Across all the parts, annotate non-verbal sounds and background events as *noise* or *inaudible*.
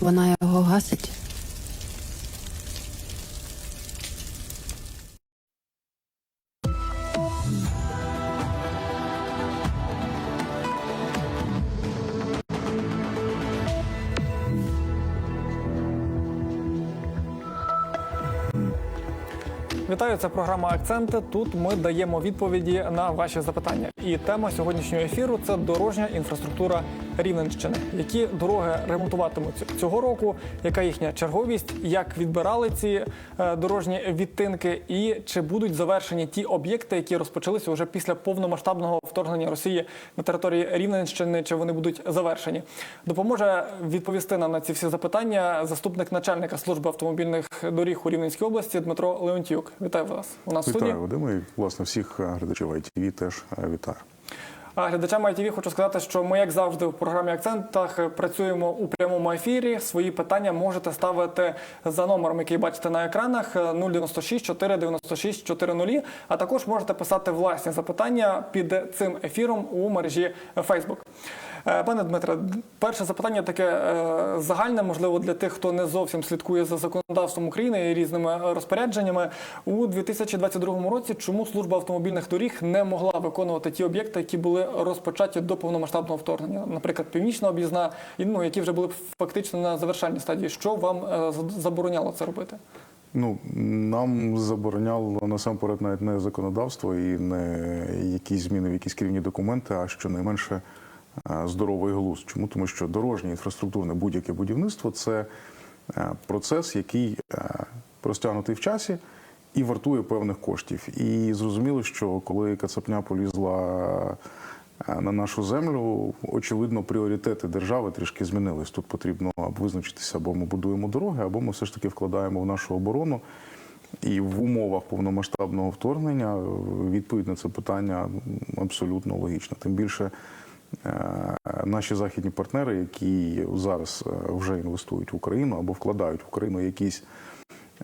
вона його гасить. Вітаю, це програма Акценти. Тут ми даємо відповіді на ваші запитання. І тема сьогоднішнього ефіру це дорожня інфраструктура Рівненщини. Які дороги ремонтуватимуть цього року? Яка їхня черговість? Як відбирали ці е, дорожні відтинки? І чи будуть завершені ті об'єкти, які розпочалися вже після повномасштабного вторгнення Росії на території Рівненщини? Чи вони будуть завершені? Допоможе відповісти нам на ці всі запитання заступник начальника служби автомобільних доріг у Рівненській області Дмитро Леонтіюк. Вітаю вас у нас. Вітаю, Вадиме, і власне всіх е, глядачів ITV теж е, вітаю. А глядачам ITV хочу сказати, що ми, як завжди, в програмі Акцентах працюємо у прямому ефірі. Свої питання можете ставити за номером, який бачите на екранах е, 096 496 400, а також можете писати власні запитання під цим ефіром у мережі Facebook. Е, Пане Дмитре, перше запитання таке е, загальне, можливо, для тих, хто не зовсім слідкує за законодавством України і різними розпорядженнями. У 2022 році чому служба автомобільних доріг не могла виконувати ті об'єкти, які були розпочаті до повномасштабного вторгнення, наприклад, північна об'їзна, ну, які вже були фактично на завершальній стадії. Що вам е, забороняло це робити? Ну нам забороняло насамперед навіть не законодавство і не якісь зміни в якісь керівні документи, а щонайменше здоровий глузд. Чому тому, що дорожнє інфраструктурне будь-яке будівництво це е, процес, який е, розтягнутий в часі і вартує певних коштів. І зрозуміло, що коли Кацапня полізла е, на нашу землю, очевидно, пріоритети держави трішки змінились. Тут потрібно визначитися, або ми будуємо дороги, або ми все ж таки вкладаємо в нашу оборону. І в умовах повномасштабного вторгнення е, відповідь на це питання абсолютно логічна. Тим більше е, наші західні партнери, які зараз е, вже інвестують в Україну або вкладають в Україну якісь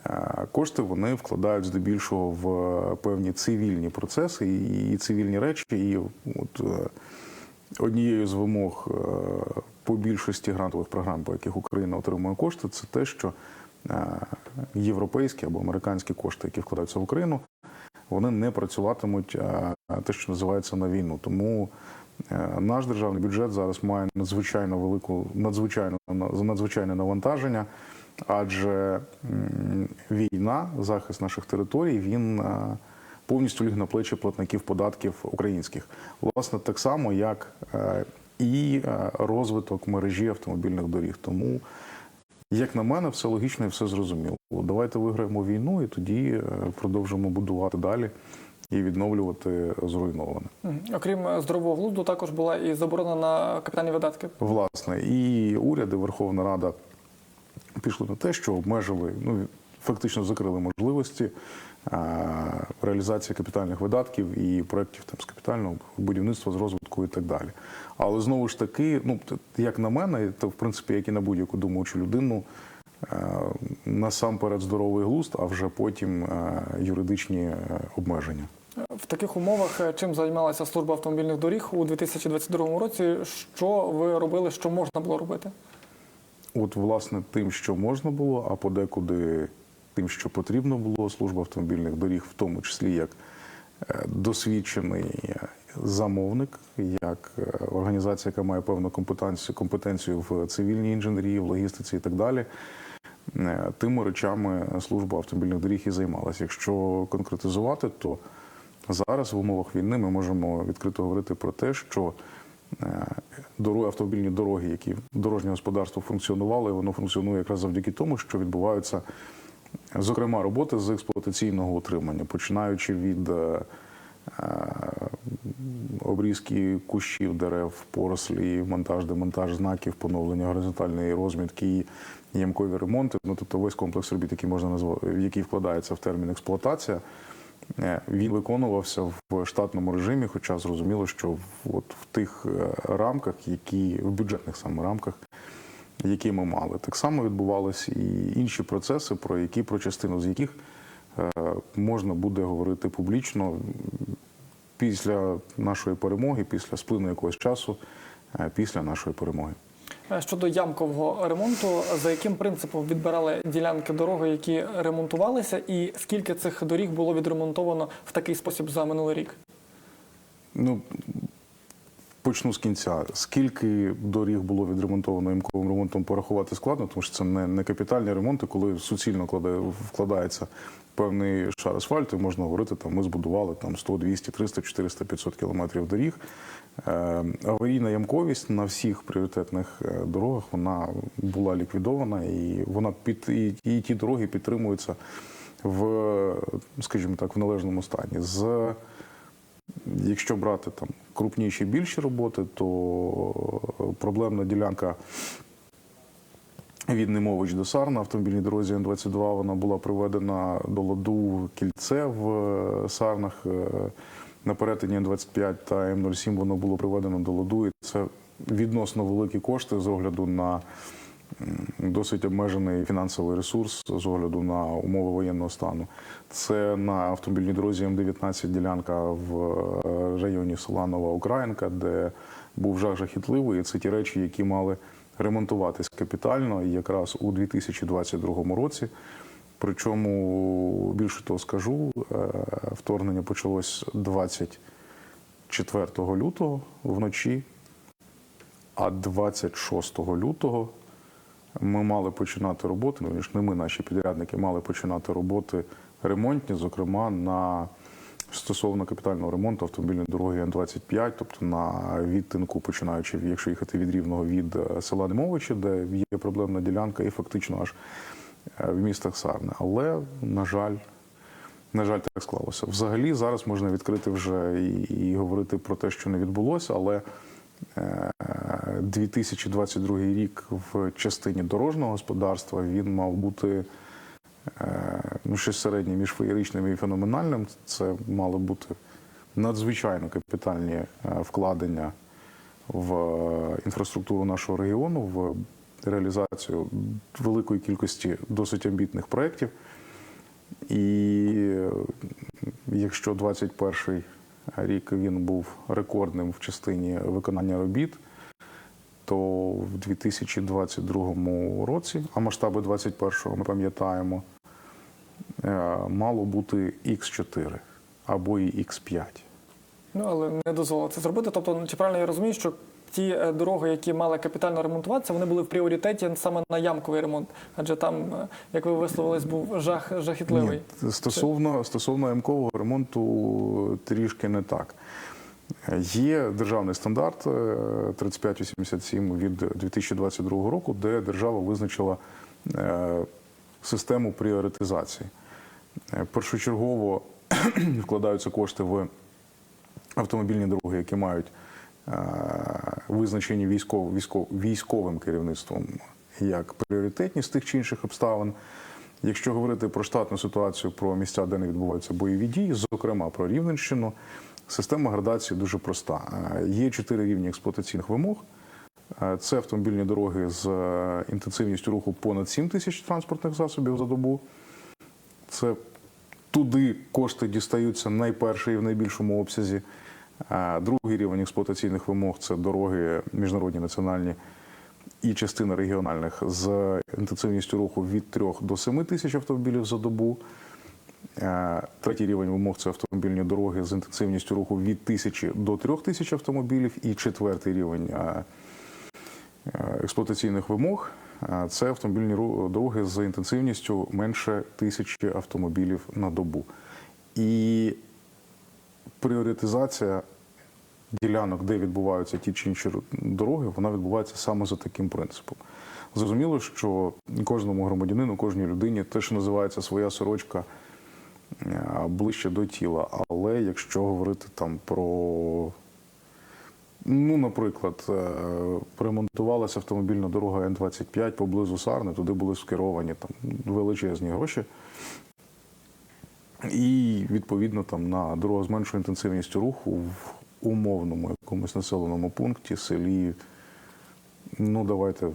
е, кошти, вони вкладають здебільшого в певні цивільні процеси і цивільні речі. І от е, однією з вимог е, по більшості грантових програм, по яких Україна отримує кошти, це те, що е, європейські або американські кошти, які вкладаються в Україну, вони не працюватимуть е, те, що називається на війну. Тому е, наш державний бюджет зараз має надзвичайно велику, надзвичайно надзвичайне навантаження, адже війна, захист наших територій, він е, повністю ліг на плечі платників податків українських. Власне, так само, як е, і е, розвиток мережі автомобільних доріг. Тому, як на мене, все логічно і все зрозуміло. Давайте виграємо війну і тоді е, продовжимо будувати далі і відновлювати зруйноване. Окрім е, здорового глузду, також була і заборона на капітальні видатки. Власне, і уряди, Верховна Рада пішли на те, що обмежили, ну фактично закрили можливості а, реалізації капітальних видатків і проєктів там з капітального будівництва, з розвитку і так далі. Але знову ж таки, ну як на мене, то в принципі, як і на будь-яку думаючу людину. Е, Насамперед здоровий глузд, а вже потім е, юридичні е, обмеження. В таких умовах чим займалася служба автомобільних доріг у 2022 році? Що ви робили, що можна було робити? От, власне, тим, що можна було, а подекуди тим, що потрібно було, служба автомобільних доріг, в тому числі як досвідчений замовник, як організація, яка має певну компетенцію, компетенцію в цивільній інженерії, в логістиці і так далі. Е, Тими речами служба автомобільних доріг і займалася. Якщо конкретизувати, то зараз в умовах війни ми можемо відкрито говорити про те, що е, автомобільні дороги, які дорожнє господарство функціонувало, і воно функціонує якраз завдяки тому, що відбуваються, зокрема, роботи з експлуатаційного утримання, починаючи від е, обрізки кущів, дерев, порослі, монтаж, демонтаж знаків, поновлення горизонтальної розмітки і ямкові ремонти. Ну тобто весь комплекс робіт, який можна назвати, який вкладається в термін експлуатація. Е, Він виконувався в штатному режимі, хоча зрозуміло, що от в тих е, рамках, які в бюджетних саме рамках, які ми мали, так само відбувалися і інші процеси, про які про частину з яких е, можна буде говорити публічно після нашої перемоги, після сплину якогось часу, е, після нашої перемоги. Е, Щодо ямкового ремонту, за яким принципом відбирали ділянки дороги, які ремонтувалися, і скільки цих доріг було відремонтовано в такий спосіб за минулий рік? Ну, почну з кінця. Скільки доріг було відремонтовано імковим ремонтом, порахувати складно, тому що це не, не капітальні ремонти, коли суцільно вкладається певний шар асфальту, можна говорити, там ми збудували там 100, 200, 300, 400, 500 кілометрів доріг. Е, аварійна ямковість на всіх пріоритетних е, дорогах вона була ліквідована, і вона під і, і ті дороги підтримуються в, скажімо так, в належному стані. З Якщо брати там крупніші більші роботи, то проблемна ділянка від Немович до Сар на автомобільній дорозі Н-22 вона була приведена до ладу кільце в е, Сарнах. е, На перетині Н-25 та М-07 воно було приведено до ладу. І це відносно великі кошти з огляду на досить обмежений фінансовий ресурс з огляду на умови воєнного стану. Це на автомобільній дорозі М-19 ділянка в е, районі села Нова Українка, де був жах жахітливий. І це ті речі, які мали ремонтуватись капітально якраз у 2022 році. Причому більше того скажу, е, вторгнення почалось 24 лютого вночі, а 26 лютого ми мали починати роботи. Ну, не ми, наші підрядники, мали починати роботи ремонтні, зокрема на стосовно капітального ремонту автомобільної дороги Н-25, тобто на відтинку, починаючи, якщо їхати від рівного від е, села Немовичі, де є проблемна ділянка, і фактично аж е, в містах Сарни. Але, на жаль, на жаль, так склалося. Взагалі, зараз можна відкрити вже і, і говорити про те, що не відбулося, але е, 2022 рік в частині дорожнього господарства він мав бути е, ну, щось середнє між феєричним і феноменальним. Це мало бути надзвичайно капітальні е, вкладення в е, інфраструктуру нашого регіону, в реалізацію великої кількості досить амбітних проєктів. І е, якщо 21 рік він був рекордним в частині виконання робіт, то в 2022 році, а масштаби 21-го ми пам'ятаємо, е, мало бути Х4 або і Х5. Ну але не дозволили це зробити. Тобто, чи правильно я розумію, що ті е, дороги, які мали капітально ремонтуватися, вони були в пріоритеті саме на ямковий ремонт, адже там, е, як ви висловились, був жах жахітливий. Ні, стосовно, стосовно МКового ремонту трішки не так. Є державний стандарт е, 3587 від 2022 року, де держава визначила е, систему пріоритизації. Е, Першочергово *clears throat* вкладаються кошти в автомобільні дороги, які мають е, визначені військов, військов, військовим керівництвом як пріоритетні з тих чи інших обставин. Якщо говорити про штатну ситуацію, про місця, де не відбуваються бойові дії, зокрема про Рівненщину, система градації дуже проста. Е, Є чотири рівні експлуатаційних вимог. Е, Це автомобільні дороги з е, інтенсивністю руху понад 7 тисяч транспортних засобів за добу. Це туди кошти дістаються найперше і в найбільшому обсязі. Е, Другий рівень експлуатаційних вимог це дороги міжнародні національні і частина регіональних з інтенсивністю руху від 3 до 7 тисяч автомобілів за добу. Третій рівень вимог це автомобільні дороги з інтенсивністю руху від 1000 до 3000 автомобілів. І четвертий рівень експлуатаційних вимог е, це автомобільні дороги з інтенсивністю менше тисячі автомобілів на добу. І пріоритизація ділянок, де відбуваються ті чи інші дороги, вона відбувається саме за таким принципом. Зрозуміло, що кожному громадянину, кожній людині те, що називається своя сорочка е, ближче до тіла. Але якщо говорити там про, ну, наприклад, е, ремонтувалася автомобільна дорога Н-25 поблизу Сарни, туди були скеровані там величезні гроші. І відповідно там на дорогу з меншою інтенсивністю руху в умовному якомусь населеному пункті, селі, ну давайте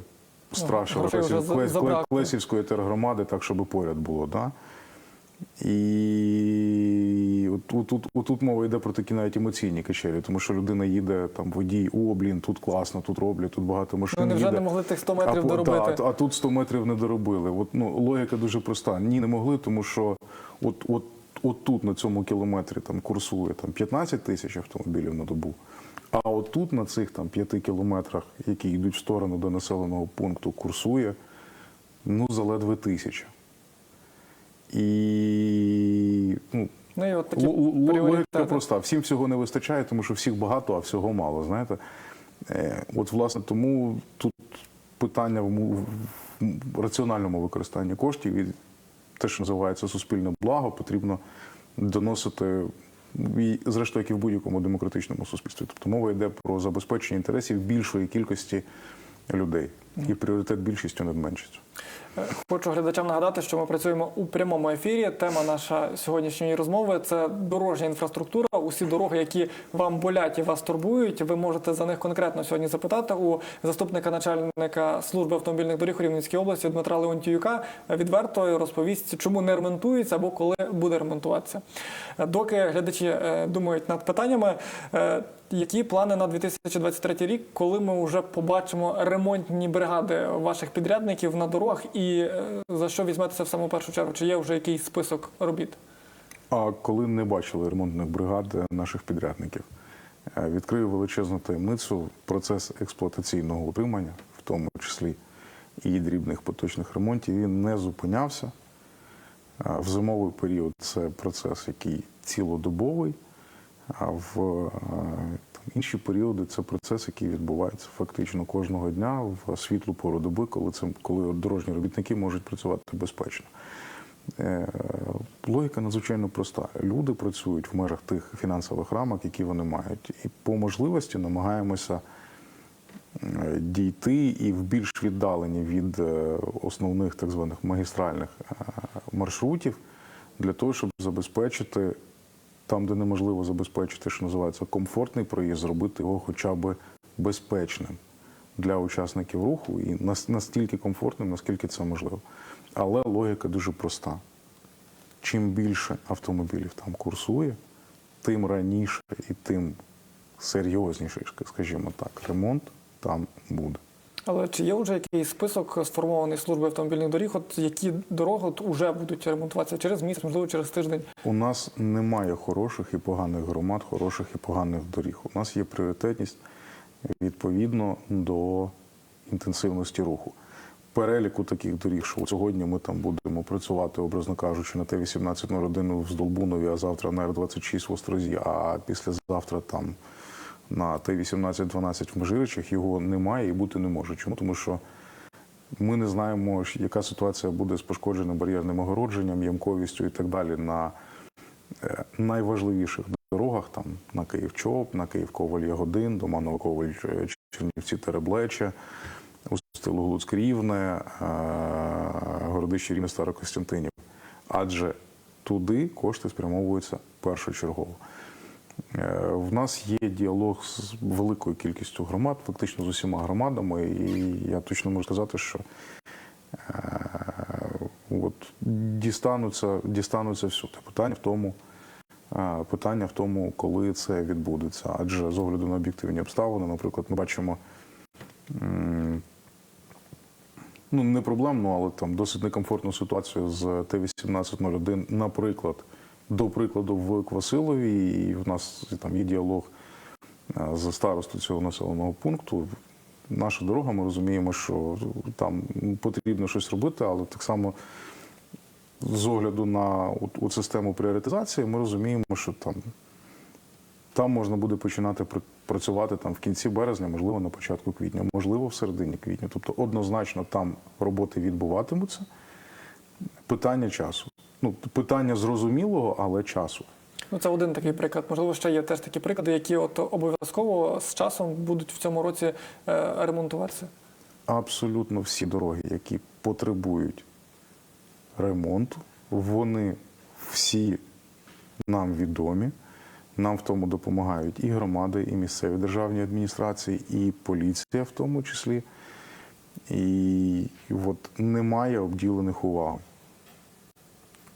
страшно за- забракло. Клесівської тергромади, так щоб поряд було. Да? І тут, тут, тут мова йде про такі навіть емоційні качелі, тому що людина їде там водій, о, блін, тут класно, тут роблять, тут багато машин. Ну, невже їде. не могли тих 100 А, метрів по- доробити? та, а, а тут 100 метрів не доробили. От, ну, логіка дуже проста. Ні, не могли, тому що от, от, от тут на цьому кілометрі там курсує там, 15 тисяч автомобілів на добу. А от тут на цих там 5 кілометрах, які йдуть в сторону до населеного пункту, курсує ну, заледве тисяча. І ну, Ну і от такі Логіка проста. Всім всього не вистачає, тому що всіх багато, а всього мало. Знаєте, Е, от власне тому тут питання в раціональному використанні коштів і те, що називається суспільне благо, потрібно доносити. І, зрештою, як і в будь-якому демократичному суспільстві. Тобто мова йде про забезпечення інтересів більшої кількості людей і пріоритет більшістю над меншістю. Хочу глядачам нагадати, що ми працюємо у прямому ефірі. Тема наша сьогоднішньої розмови це дорожня інфраструктура. Усі дороги, які вам болять і вас турбують. Ви можете за них конкретно сьогодні запитати у заступника начальника служби автомобільних доріг у Рівненській області Дмитра Леонтіюка. Відверто розповість, чому не ремонтується або коли буде ремонтуватися. Доки глядачі е, думають над питаннями. е, Які плани на 2023 рік, коли ми вже побачимо ремонтні бригади ваших підрядників на дорогах, і е, за що візьметеся в саму першу чергу? Чи є вже якийсь список робіт? А коли не бачили ремонтних бригад наших підрядників, е, відкрию величезну таємницю процес експлуатаційного утримання, в тому числі і дрібних поточних ремонтів, він не зупинявся. В зимовий період це процес, який цілодобовий, в е, інші періоди це процес, який відбувається фактично кожного дня в світлу пору доби, коли це коли дорожні робітники можуть працювати безпечно. Е, Логіка надзвичайно проста. Люди працюють в межах тих фінансових рамок, які вони мають, і по можливості намагаємося е, дійти і в більш віддалені від е, основних так званих магістральних маршрутів для того, щоб забезпечити там, де неможливо забезпечити, що називається комфортний проїзд, зробити його хоча б безпечним для учасників руху і настільки комфортним, наскільки це можливо. Але логіка дуже проста. Чим більше автомобілів там курсує, тим раніше і тим серйозніший, скажімо так, ремонт там буде. Але чи є вже якийсь список сформований служби автомобільних доріг? От які дороги уже будуть ремонтуватися через місяць, можливо, через тиждень? У нас немає хороших і поганих громад, хороших і поганих доріг. У нас є пріоритетність відповідно до інтенсивності руху. Переліку таких доріг, що сьогодні ми там будемо працювати, образно кажучи, на Т-1801 в Здолбунові, а завтра на Р-26 в Острозі, а післязавтра там на Т-1812 в Межиричах його немає і бути не може. Чому? Тому що ми не знаємо, яка ситуація буде з пошкодженим бар'єрним огородженням, ямковістю і так далі на е, найважливіших дорогах, там на Київ-Чоп, на Київ-Коваль-Ягодин, Доманово-Коваль, е, Чернівці-Тереблече, Устило-Глуцьк-Рівне, е, Городище Рівне Старокостянтинів. Адже туди кошти спрямовуються першочергово. Е, В нас є діалог з великою кількістю громад, фактично з усіма громадами, і я точно можу сказати, що е, от дістануться, дістануться всюди. Питання в тому, е, питання в тому, коли це відбудеться. Адже з огляду на об'єктивні обставини, наприклад, ми бачимо. Ну, не проблемну, але там досить некомфортну ситуацію з Т-1801, наприклад, до прикладу, в Квасилові, і в нас там є діалог е, з старостою цього населеного пункту. Наша дорога, ми розуміємо, що там потрібно щось робити, але так само з огляду на от систему пріоритизації, ми розуміємо, що там, там можна буде починати працювати там в кінці березня, можливо, на початку квітня, можливо, в середині квітня. Тобто однозначно там роботи відбуватимуться. Питання часу. Ну, питання зрозумілого, але часу. Ну це один такий приклад. Можливо, ще є теж такі приклади, які от обов'язково з часом будуть в цьому році е, ремонтуватися. Абсолютно всі дороги, які потребують ремонту, вони всі нам відомі. Нам в тому допомагають і громади, і місцеві державні адміністрації, і поліція в тому числі. І от немає обділених увагу.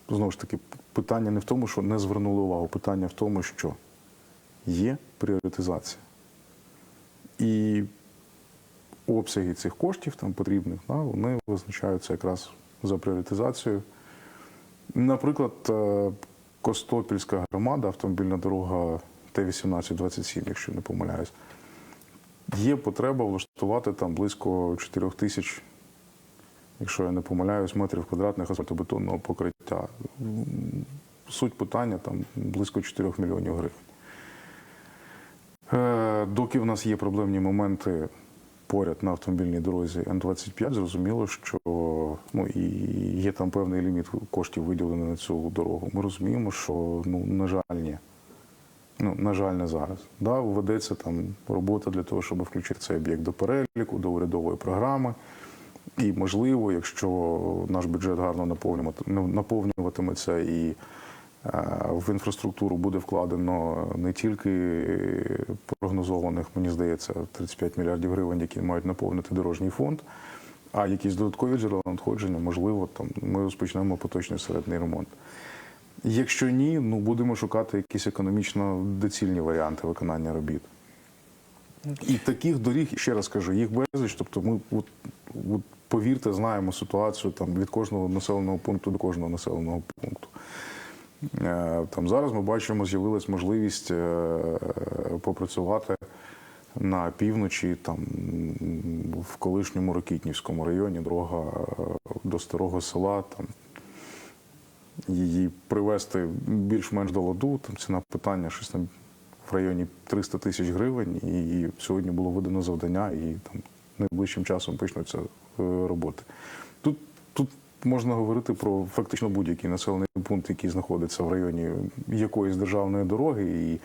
Знову ж таки, питання не в тому, що не звернули увагу, питання в тому, що є пріоритизація. І обсяги цих коштів там потрібних, да, вони визначаються якраз за пріоритизацією. Наприклад, е, Костопільська громада, автомобільна дорога Т-1827, якщо не помиляюсь, є потреба влаштувати там близько 4 тисяч, якщо я не помиляюсь, метрів квадратних асфальтобетонного покриття. М, Суть питання там близько 4 мільйонів гривень. Е, Доки в нас є проблемні моменти поряд на автомобільній дорозі Н-25, зрозуміло, що ну, і є там певний ліміт коштів виділений на цю дорогу. Ми розуміємо, що ну, на жаль, ні. Ну, на жаль, не зараз. Да, ведеться там робота для того, щоб включити цей об'єкт до переліку, до урядової програми. І можливо, якщо наш бюджет гарно наповнювати- наповнюватиметься і е, в інфраструктуру буде вкладено не тільки прогнозованих, мені здається, 35 мільярдів гривень, які мають наповнити дорожній фонд, а якісь додаткові джерела надходження, можливо, там ми розпочнемо поточний середній ремонт. Якщо ні, ну будемо шукати якісь економічно доцільні варіанти виконання робіт. І таких доріг, ще раз кажу, їх безліч. Тобто, ми от, повірте, знаємо ситуацію там від кожного населеного пункту до кожного населеного пункту. Е, Там зараз ми бачимо, з'явилась можливість е, попрацювати на півночі, там в колишньому Рокітнівському районі, дорога е, до старого села. Там її привести більш-менш до ладу. Там ціна питання щось там в районі 300 тисяч гривень. І сьогодні було видано завдання, і там найближчим часом почнуться е, роботи. Тут, тут можна говорити про фактично будь-який населений пункт, який знаходиться в районі якоїсь державної дороги, і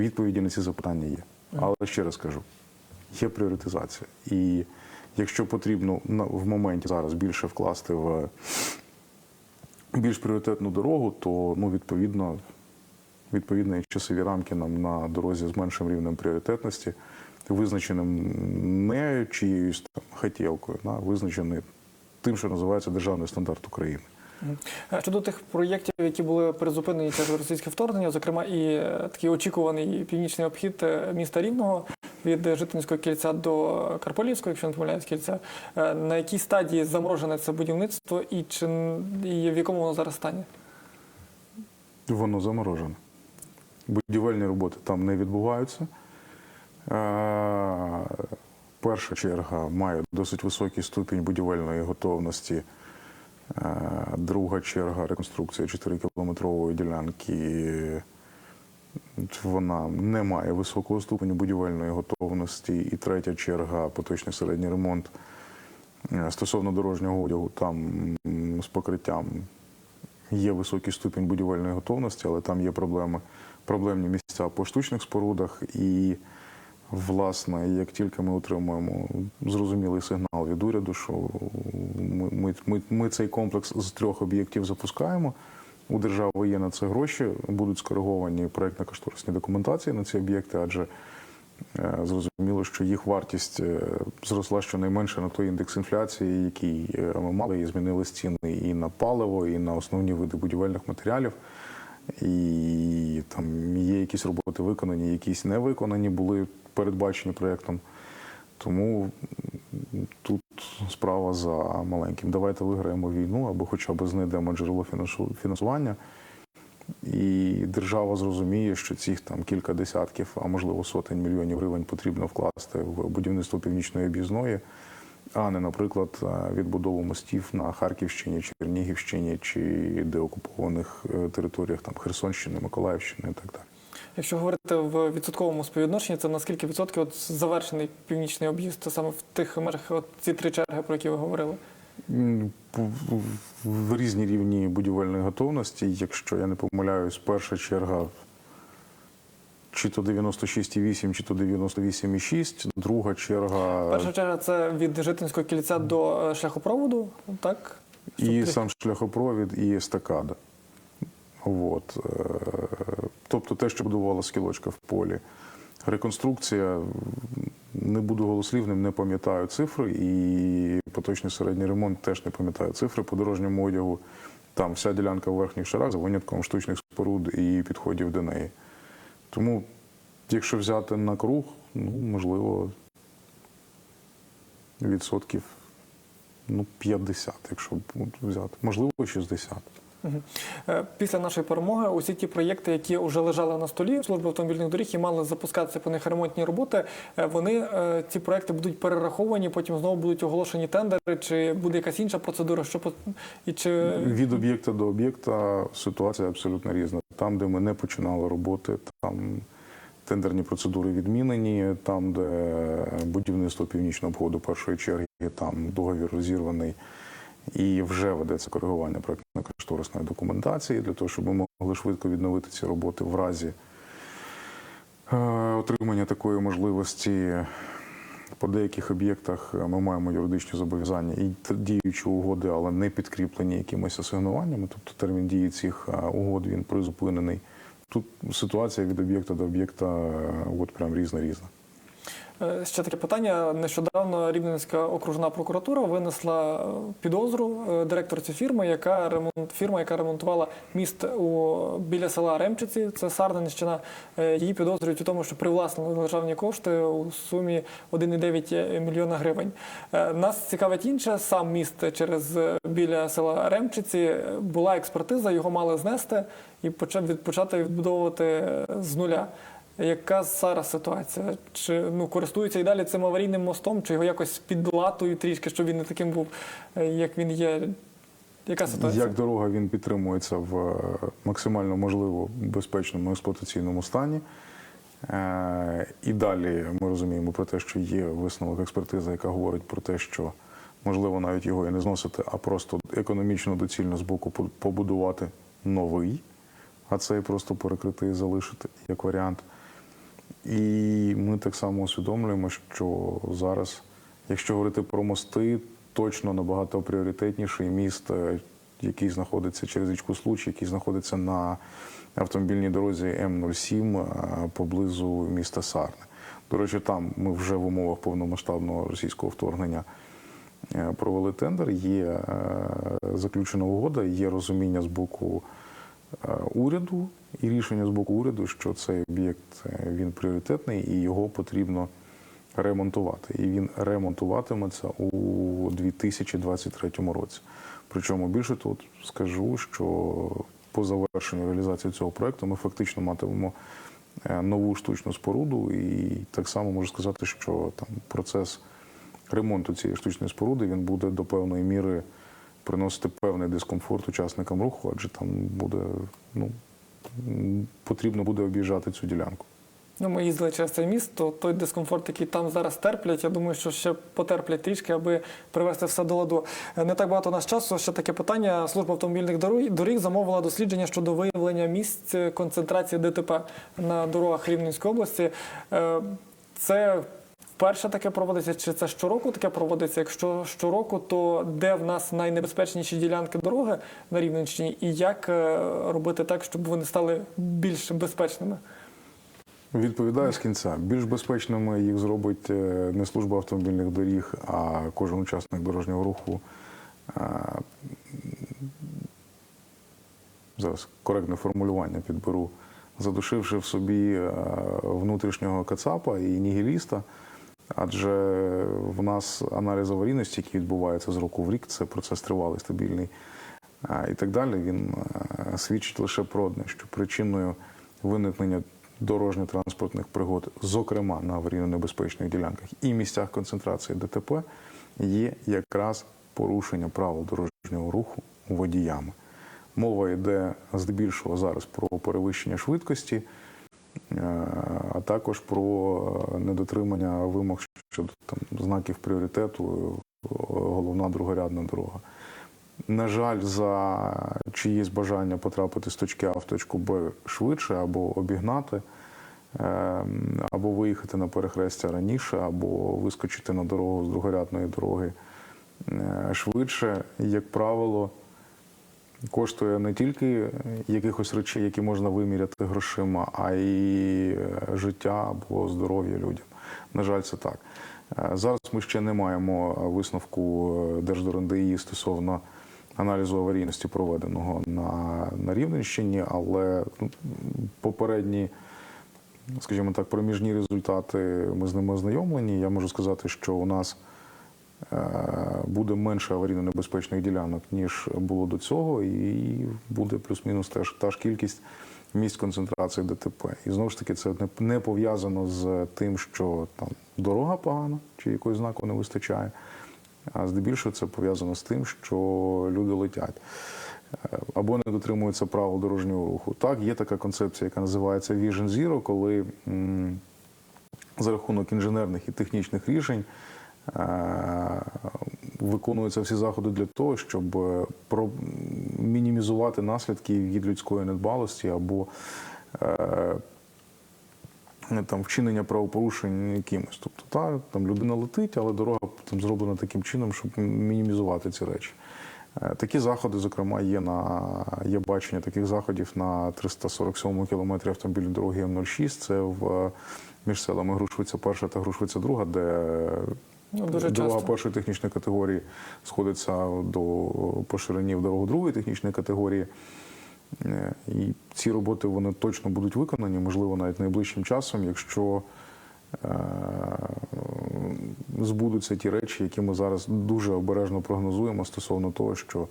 відповіді на ці запитання є. Але ще раз кажу, є пріоритизація. І якщо потрібно в моменті зараз більше вкласти в більш пріоритетну дорогу, то ну, відповідно, відповідно і часові рамки нам на дорозі з меншим рівнем пріоритетності, визначеним не чиєюсь там хотілкою, да, визначений тим, що називається державний стандарт України. Щодо тих проєктів, які були призупинені через російське вторгнення, зокрема і е, такий очікуваний північний обхід е, міста Рівного від Житинського кільця до Карполівського, якщо не помиляюсь, кільця, Е, на якій стадії заморожене це будівництво і чи і в якому воно зараз стані? Воно заморожене. Будівельні роботи там не відбуваються. Перша черга має досить високий ступінь будівельної готовності. Друга черга реконструкція 4-кілометрової ділянки. Вона не має високого ступеню будівельної готовності. І третя черга поточний середній ремонт. Стосовно дорожнього одягу, там з покриттям є високий ступінь будівельної готовності, але там є проблеми, проблемні місця по штучних спорудах. І, власне, як тільки ми отримуємо зрозумілий сигнал від уряду, що ми, ми, ми, цей комплекс з трьох об'єктів запускаємо. У держави є на це гроші, будуть скориговані проєктно-кошторисні документації на ці об'єкти, адже е, зрозуміло, що їх вартість е, зросла щонайменше на той індекс інфляції, який е, ми мали, і змінились ціни і на паливо, і на основні види будівельних матеріалів. І там є якісь роботи виконані, якісь не виконані, були передбачені проєктом. Тому тут справа за маленьким. Давайте виграємо війну або хоча б знайдемо джерело фінансування. І держава зрозуміє, що цих там кілька десятків, а можливо сотень мільйонів гривень потрібно вкласти в будівництво північної об'їзної, а не, наприклад, е, відбудову мостів на Харківщині, Чернігівщині чи деокупованих е, територіях там Херсонщини, Миколаївщини і так далі. Якщо говорити в відсотковому співвідношенні, це на скільки відсотків от завершений північний об'їзд, саме в тих межах, от ці три черги, про які ви говорили? В різні рівні будівельної готовності. Якщо я не помиляюсь, перша черга чи то 96,8, чи то 98,6, друга черга Перша черга це від Житинського кільця до е, шляхопроводу, так? і сам шляхопровід, і естакада. От. е, Тобто те, що будувала скілочка в полі. Реконструкція, не буду голослівним, не пам'ятаю цифри, і поточний середній ремонт теж не пам'ятаю цифри по дорожньому одягу. Там вся ділянка в верхніх шарах за винятком штучних споруд і підходів до неї. Тому, якщо взяти на круг, ну, можливо, відсотків ну, 50, якщо взяти, можливо, 60. Е, Після нашої перемоги усі ті проєкти, які вже лежали на столі служби автомобільних доріг і мали запускатися по них ремонтні роботи, е, вони е, ці проєкти будуть перераховані, потім знову будуть оголошені тендери, чи буде якась інша процедура, що і чи Від об'єкта до об'єкта ситуація абсолютно різна. Там, де ми не починали роботи, там тендерні процедури відмінені, там, де будівництво північного обходу першої черги, там договір розірваний. І вже ведеться коригування проєктно-кошторисної документації для того, щоб ми могли швидко відновити ці роботи в разі е, отримання такої можливості. По деяких об'єктах е, ми маємо юридичні зобов'язання і діючі угоди, але не підкріплені якимись асигнуваннями. Тобто термін дії цих е, угод він призупинений. Тут ситуація від об'єкта до об'єкта е, от прям різна різна. Е, Ще таке питання. Нещодавно Рівненська окружна прокуратура винесла е, підозру е, директорці фірми, яка ремонт фірма, яка ремонтувала міст у біля села Ремчиці, це Сардинщина. Е, Її підозрюють у тому, що привласнили державні кошти у сумі 1,9 мільйона гривень. Нас цікавить інше. Сам міст через біля села Ремчиці була експертиза, його мали знести і поча- від- почати відбудовувати з нуля. Яка зараз ситуація? Чи ну користуються і далі цим аварійним мостом, чи його якось підлатують трішки, щоб він не таким був, е, як він є? Яка ситуація? Як дорога він підтримується в е, максимально можливо безпечному експлуатаційному стані. Е, І далі ми розуміємо про те, що є висновок експертизи, яка говорить про те, що можливо навіть його і не зносити, а просто економічно доцільно з боку по- побудувати новий, а цей просто перекрити і залишити як варіант. І ми так само усвідомлюємо, що зараз, якщо говорити про мости, точно набагато пріоритетніший міст, е, який знаходиться через річку Случ, який знаходиться на автомобільній дорозі М07 е, поблизу міста Сарне. До речі, там ми вже в умовах повномасштабного російського вторгнення е, провели тендер, є заключена угода, є розуміння з боку уряду і рішення з боку уряду, що цей об'єкт е, він пріоритетний і його потрібно ремонтувати. І він ремонтуватиметься у 2023 році. Причому більше тут скажу, що по завершенню реалізації цього проекту ми фактично матимемо е, нову штучну споруду, і так само можу сказати, що там процес ремонту цієї штучної споруди він буде до певної міри приносити певний дискомфорт учасникам руху, адже там буде ну потрібно буде об'їжджати цю ділянку. Ну, ми їздили через цей міст, то той дискомфорт, який там зараз терплять, я думаю, що ще потерплять трішки, аби привести все до ладу. Е, Не так багато нас часу. Ще таке питання. Служба автомобільних доріг, доріг замовила дослідження щодо виявлення місць концентрації ДТП на дорогах Рівненської області. Е, Це вперше таке проводиться, чи це щороку таке проводиться? Якщо щороку, то де в нас найнебезпечніші ділянки дороги на Рівненщині, і як е, робити так, щоб вони стали більш безпечними? Відповідаю з кінця. Більш безпечними їх зробить е, не служба автомобільних доріг, а кожен учасник дорожнього руху. Е, Зараз коректне формулювання підберу, задушивши в собі внутрішнього кацапа і нігіліста. Адже в нас аналіз аварійності, який відбувається з року в рік, це процес тривалий, стабільний і так далі. Він е, свідчить лише про одне, що причиною виникнення дорожньо-транспортних пригод, зокрема на аварійно-небезпечних ділянках і місцях концентрації ДТП, є якраз порушення правил дорожнього руху водіями. Мова йде здебільшого зараз про перевищення швидкості, а також про е, недотримання вимог щодо там, знаків пріоритету, е, головна другорядна дорога. На жаль, за чиєсь бажання потрапити з точки А в точку Б швидше або обігнати, е, або виїхати на перехрестя раніше, або вискочити на дорогу з другорядної дороги е, швидше, як правило, коштує не тільки якихось речей, які можна виміряти грошима, а й е, життя або здоров'я людям. На жаль, це так. Е, Зараз ми ще не маємо висновку е, Держдорндії стосовно аналізу аварійності проведеного на, на Рівненщині, але ну, попередні, скажімо так, проміжні результати ми з ними ознайомлені. Я можу сказати, що у нас буде менше аварійно небезпечних ділянок, ніж було до цього, і буде плюс-мінус теж та ж кількість місць концентрації ДТП. І знову ж таки, це не, пов'язано з тим, що там дорога погана чи якогось знаку не вистачає. А здебільшого це пов'язано з тим, що люди летять е, або не дотримуються правил дорожнього руху. Так, є така концепція, яка називається Vision Zero, коли за рахунок інженерних і технічних рішень виконуються всі заходи для того, щоб е, мінімізувати наслідки від людської недбалості або е, там вчинення правопорушень якимось. Тобто, так, там людина летить, але дорога там зроблена таким чином, щоб мінімізувати ці речі. Е, Такі заходи, зокрема, є на є бачення таких заходів на 347-му кілометрі автомобільної дороги М06. Це в е, між селами Грушвиця перша та Грушвиця друга, де Ну, дуже дорога часто. першої технічної категорії сходиться до по ширині в дорогу другої технічної категорії. Е, І ці роботи вони точно будуть виконані, можливо, навіть найближчим часом, якщо е, збудуться ті речі, які ми зараз дуже обережно прогнозуємо стосовно того, що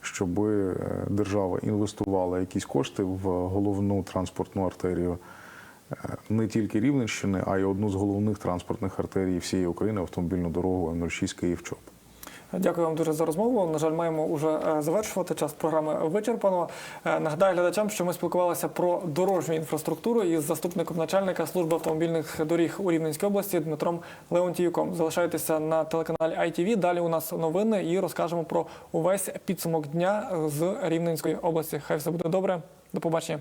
щоб держава інвестувала якісь кошти в головну транспортну артерію е, не тільки Рівненщини, а й одну з головних транспортних артерій всієї України автомобільну дорогу М06 Київ-Чоп. Дякую вам дуже за розмову. На жаль, маємо уже е, завершувати. Час програми вичерпано. Е, Нагадаю глядачам, що ми спілкувалися про дорожню інфраструктуру із заступником начальника служби автомобільних доріг у Рівненській області Дмитром Леонтіюком. Залишайтеся на телеканалі ITV. Далі у нас новини і розкажемо про увесь підсумок дня з Рівненської області. Хай все буде добре. До побачення.